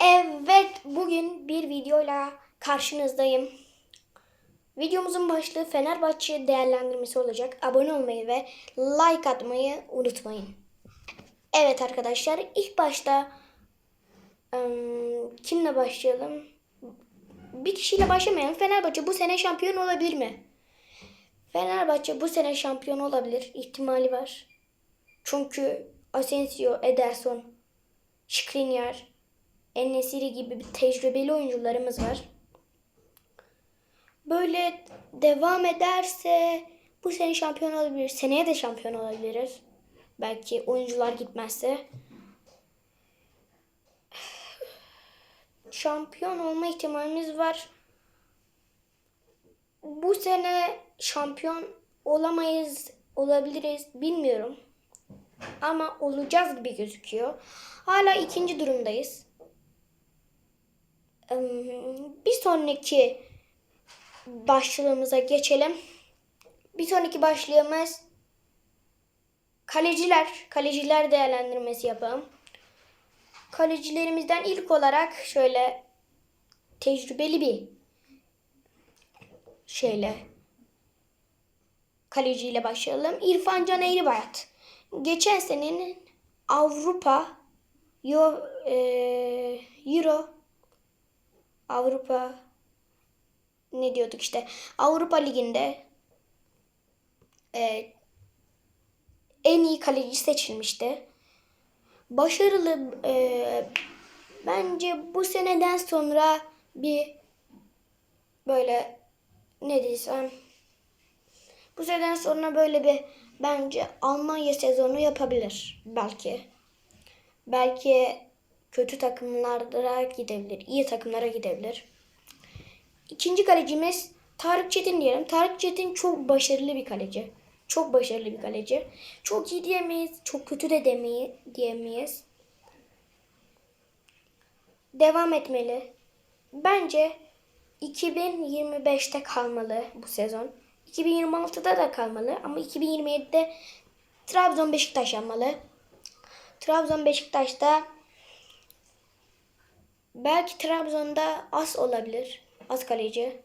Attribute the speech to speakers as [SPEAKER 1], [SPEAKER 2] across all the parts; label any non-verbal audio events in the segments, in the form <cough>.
[SPEAKER 1] Evet, bugün bir videoyla karşınızdayım. Videomuzun başlığı Fenerbahçe değerlendirmesi olacak. Abone olmayı ve like atmayı unutmayın. Evet arkadaşlar, ilk başta ım, kimle başlayalım? Bir kişiyle başlamayalım. Fenerbahçe bu sene şampiyon olabilir mi? Fenerbahçe bu sene şampiyon olabilir. ihtimali var. Çünkü Asensio, Ederson, Skriniar, Enesiri gibi bir tecrübeli oyuncularımız var. Böyle devam ederse bu sene şampiyon olabilir. Seneye de şampiyon olabiliriz. Belki oyuncular gitmezse. Şampiyon olma ihtimalimiz var. Bu sene şampiyon olamayız, olabiliriz bilmiyorum. Ama olacağız gibi gözüküyor. Hala ikinci durumdayız. Bir sonraki başlığımıza geçelim. Bir sonraki başlığımız kaleciler. Kaleciler değerlendirmesi yapalım. Kalecilerimizden ilk olarak şöyle tecrübeli bir şeyle kaleciyle başlayalım. İrfan Can Eğribayat. Geçen senenin Avrupa Yo, e, Euro Avrupa ne diyorduk işte Avrupa Ligi'nde e, en iyi kaleci seçilmişti. Başarılı e, bence bu seneden sonra bir böyle ne desem bu seneden sonra böyle bir bence Almanya sezonu yapabilir belki. Belki kötü takımlara gidebilir, iyi takımlara gidebilir. İkinci kalecimiz Tarık Çetin diyelim. Tarık Çetin çok başarılı bir kaleci. Çok başarılı bir kaleci. Çok iyi diyemeyiz, çok kötü de demeyi diyemeyiz. Devam etmeli. Bence 2025'te kalmalı bu sezon. 2026'da da kalmalı ama 2027'de Trabzon Beşiktaş yapmalı. Trabzon Beşiktaş'ta belki Trabzon'da as olabilir. As kaleci.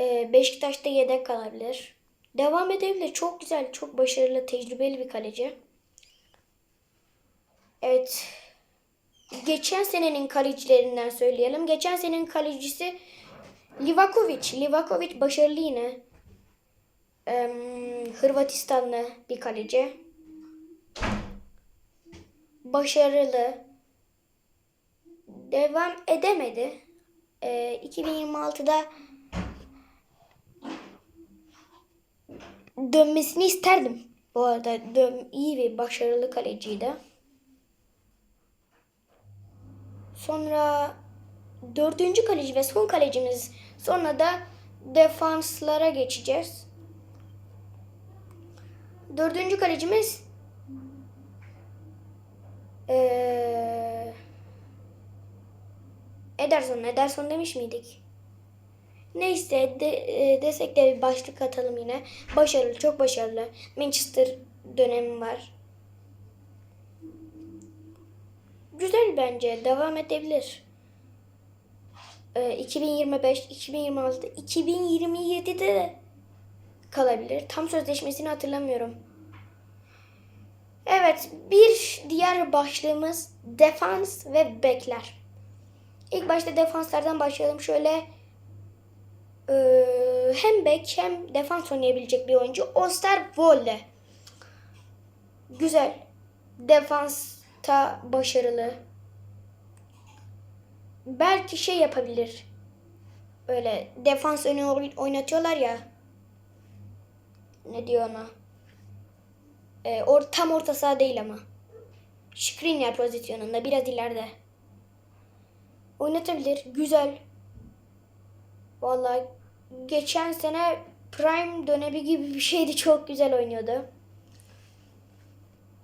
[SPEAKER 1] Ee, Beşiktaş'ta yedek kalabilir. Devam edebilir. Çok güzel, çok başarılı, tecrübeli bir kaleci. Evet. Geçen senenin kalecilerinden söyleyelim. Geçen senenin kalecisi Livakovic. Livakovic başarılı yine. Ee, Hırvatistanlı bir kaleci. Başarılı. Devam edemedi. Ee, 2026'da dönmesini isterdim. Bu arada dön, iyi ve başarılı kaleciydi. Sonra dördüncü kaleci ve son kalecimiz. Sonra da defanslara geçeceğiz. Dördüncü kalecimiz ee, Ederson. Ederson demiş miydik? Neyse de, e, desek de bir başlık atalım yine. Başarılı, çok başarılı. Manchester dönemi var. Güzel bence. Devam edebilir. Ee, 2025, 2026, 2027'de de kalabilir. Tam sözleşmesini hatırlamıyorum. Evet, bir diğer başlığımız defans ve bekler. İlk başta defanslardan başlayalım. Şöyle e, hem bek hem defans oynayabilecek bir oyuncu. Osterwolde. Güzel. Defansta başarılı. Belki şey yapabilir. Böyle defans önü oynatıyorlar ya. Ne diyor ona? E, or, tam orta saha değil ama. Skriniar pozisyonunda biraz ileride. Oynatabilir. Güzel. Vallahi geçen sene Prime dönemi gibi bir şeydi. <laughs> Çok güzel oynuyordu.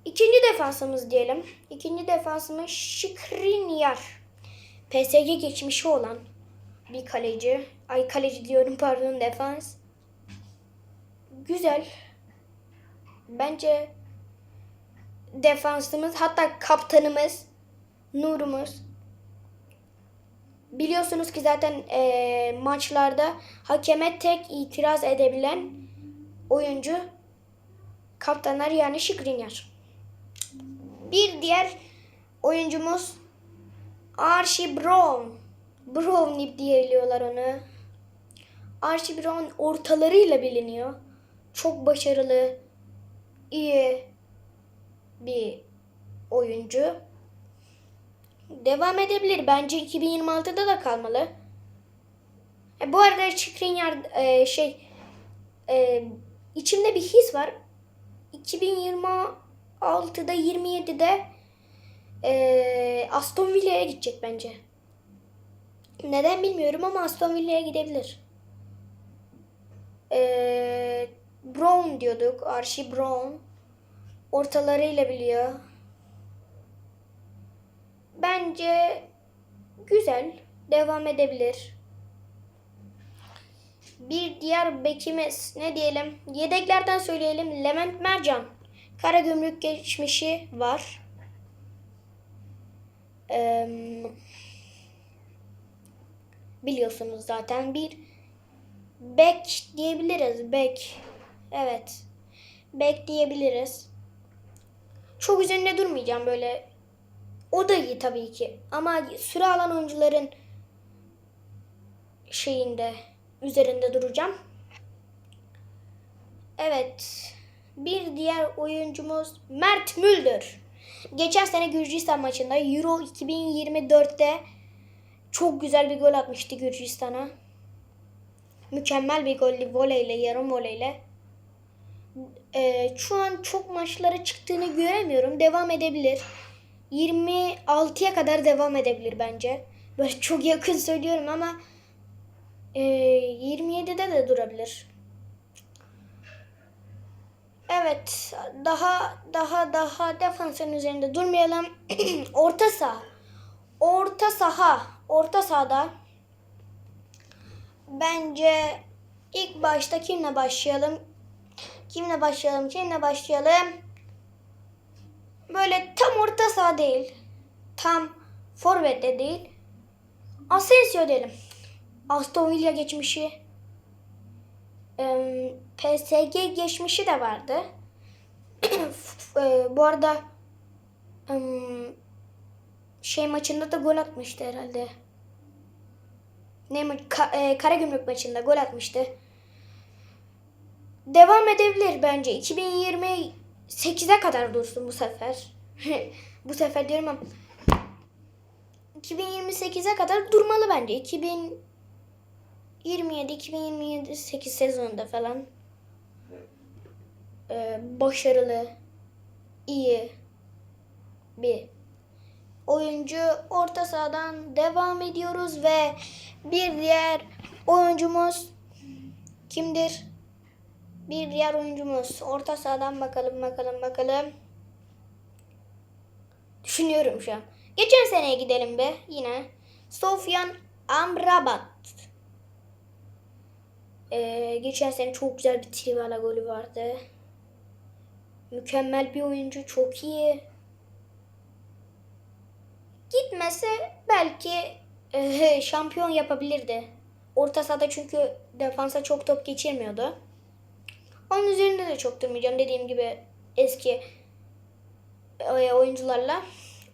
[SPEAKER 1] İkinci defansımız diyelim. İkinci defansımız Skriniar. PSG geçmişi olan bir kaleci. Ay kaleci diyorum pardon defans. Güzel. Bence defansımız hatta kaptanımız Nurumuz biliyorsunuz ki zaten e, maçlarda hakeme tek itiraz edebilen oyuncu kaptanlar yani Skriniar. Bir diğer oyuncumuz Archie Brown. Brown diyebiliyorlar onu. Archie Brown ortalarıyla biliniyor. Çok başarılı, iyi bir oyuncu. Devam edebilir. Bence 2026'da da kalmalı. E, bu arada Skriniar e, şey e, içimde bir his var. 2026'da 27'de e, Aston Villa'ya gidecek bence. Neden bilmiyorum ama Aston Villa'ya gidebilir. E, Brown diyorduk. Archie Brown. Ortalarıyla biliyor. Bence güzel. Devam edebilir. Bir diğer bekimiz ne diyelim? Yedeklerden söyleyelim. Levent Mercan. Karagümrük geçmişi var. Ee, biliyorsunuz zaten bir bek diyebiliriz. Bek. Evet. Bek diyebiliriz. Çok üzerinde durmayacağım böyle. O da iyi tabii ki. Ama süre alan oyuncuların şeyinde üzerinde duracağım. Evet. Bir diğer oyuncumuz Mert Müldür. Geçen sene Gürcistan maçında Euro 2024'te çok güzel bir gol atmıştı Gürcistan'a. Mükemmel bir gollü voleyle, yarım voleyle. Ee, şu an çok maçlara çıktığını göremiyorum. Devam edebilir. 26'ya kadar devam edebilir bence. Böyle çok yakın söylüyorum ama e, 27'de de durabilir. Evet, daha daha daha defansın üzerinde durmayalım. <clears throat> orta saha. Orta saha. Orta sahada bence ilk başta kimle başlayalım? Kimle başlayalım? Kimle başlayalım? Böyle tam orta saha değil. Tam forvet de değil. Asensio diyelim. Aston Villa geçmişi. PSG geçmişi de vardı. Eee, <clears throat> Bu arada şey maçında da gol atmıştı herhalde. Ne ma- Ka- e, Karagümrük maçında gol atmıştı. Devam edebilir bence. 2028'e kadar dursun bu sefer. <laughs> bu sefer diyorum ama 2028'e kadar durmalı bence. 2027 2028 sezonunda falan. Ee, başarılı, iyi bir oyuncu. Orta sahadan devam ediyoruz ve bir diğer oyuncumuz kimdir? Bir diğer oyuncumuz. Orta sahadan bakalım bakalım bakalım. Düşünüyorum şu an. Geçen seneye gidelim be yine. Sofyan Amrabat. Ee, geçen sene çok güzel bir Trivala golü vardı. Mükemmel bir oyuncu. Çok iyi. Gitmese belki e, şampiyon yapabilirdi. Orta sahada çünkü defansa çok top geçirmiyordu. Onun üzerinde de çok durmayacağım. Dediğim gibi eski e, oyuncularla.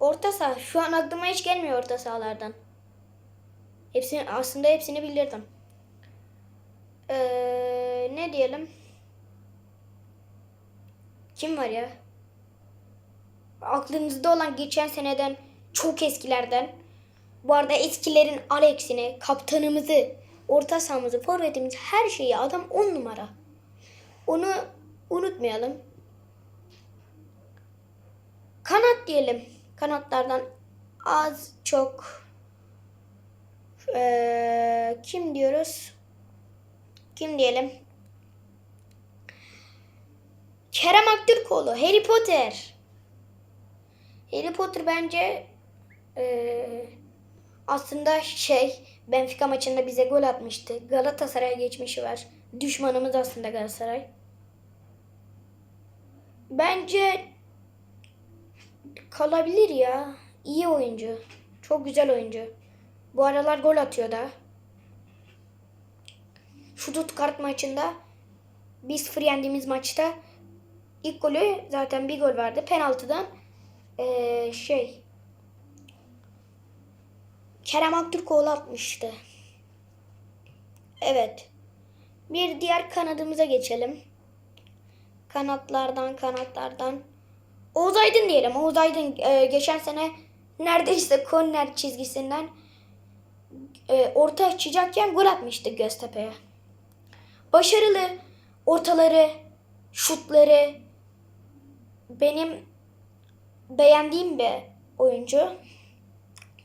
[SPEAKER 1] Orta saha. Şu an aklıma hiç gelmiyor orta sahalardan. Hepsini, aslında hepsini bilirdim. Ee, ne diyelim? Kim var ya? Aklınızda olan geçen seneden çok eskilerden. Bu arada eskilerin Alex'ini, kaptanımızı, orta sahamızı, forvetimizi, her şeyi adam on numara. Onu unutmayalım. Kanat diyelim. Kanatlardan az çok eee, kim diyoruz? Kim diyelim? Kerem Aktürkoğlu, Harry Potter. Harry Potter bence eee, aslında şey Benfica maçında bize gol atmıştı. Galatasaray'a geçmişi var. Düşmanımız aslında Galatasaray. Bence kalabilir ya. İyi oyuncu. Çok güzel oyuncu. Bu aralar gol atıyor da. Stuttgart maçında 1-0 yendiğimiz maçta ilk golü zaten bir gol vardı. Penaltıdan eee, şey Kerem Aktürkoğlu atmıştı. Evet. Bir diğer kanadımıza geçelim. Kanatlardan kanatlardan. Oğuz Aydın diyelim. Oğuz Aydın e, geçen sene neredeyse korner çizgisinden e, orta açacakken gol atmıştı Göztepe'ye. Başarılı ortaları, şutları benim beğendiğim bir oyuncu.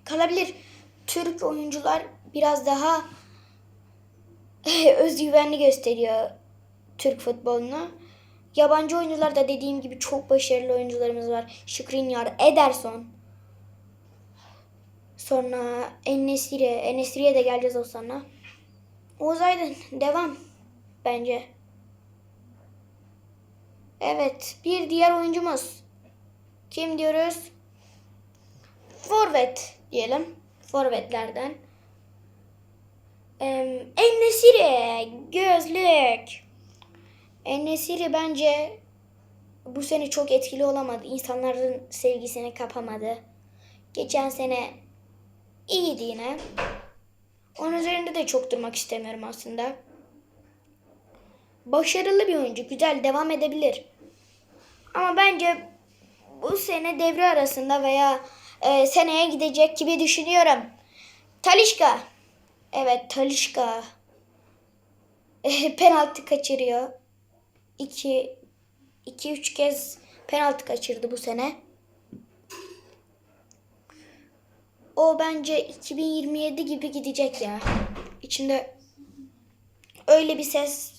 [SPEAKER 1] Kalabilir. Türk oyuncular biraz daha <laughs> özgüvenli gösteriyor Türk futbolunu. Yabancı oyuncular da dediğim gibi çok başarılı oyuncularımız var. Skriniar, Ederson. Sonra Enesiri. Enesiri'ye de geleceğiz o sana. Oğuz Aydın devam bence. Evet bir diğer oyuncumuz. Kim diyoruz? Forvet diyelim. Forvetlerden. Ee, Enesiri gözlük. Enesiri bence bu sene çok etkili olamadı. İnsanların sevgisini kapamadı. Geçen sene iyiydi yine. Onun üzerinde de çok durmak istemiyorum aslında. Başarılı bir oyuncu. Güzel devam edebilir. Ama bence bu sene devre arasında veya e, seneye gidecek gibi düşünüyorum. Talişka. Evet Talişka. E, <laughs> penaltı kaçırıyor. 2 2 3 kez penaltı kaçırdı bu sene. O bence 2027 gibi gidecek ya. İçinde öyle bir ses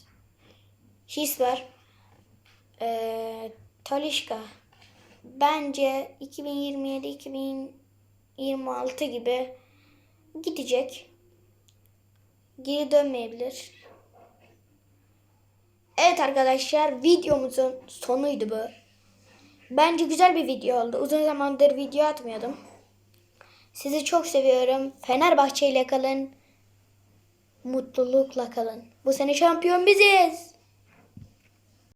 [SPEAKER 1] his var. Ee, Talişka bence 2027-2026 gibi gidecek. Geri dönmeyebilir. Evet arkadaşlar videomuzun sonuydu bu. Bence güzel bir video oldu. Uzun zamandır video atmıyordum. Sizi çok seviyorum. Fenerbahçe ile kalın. Mutlulukla kalın. Bu sene şampiyon biziz.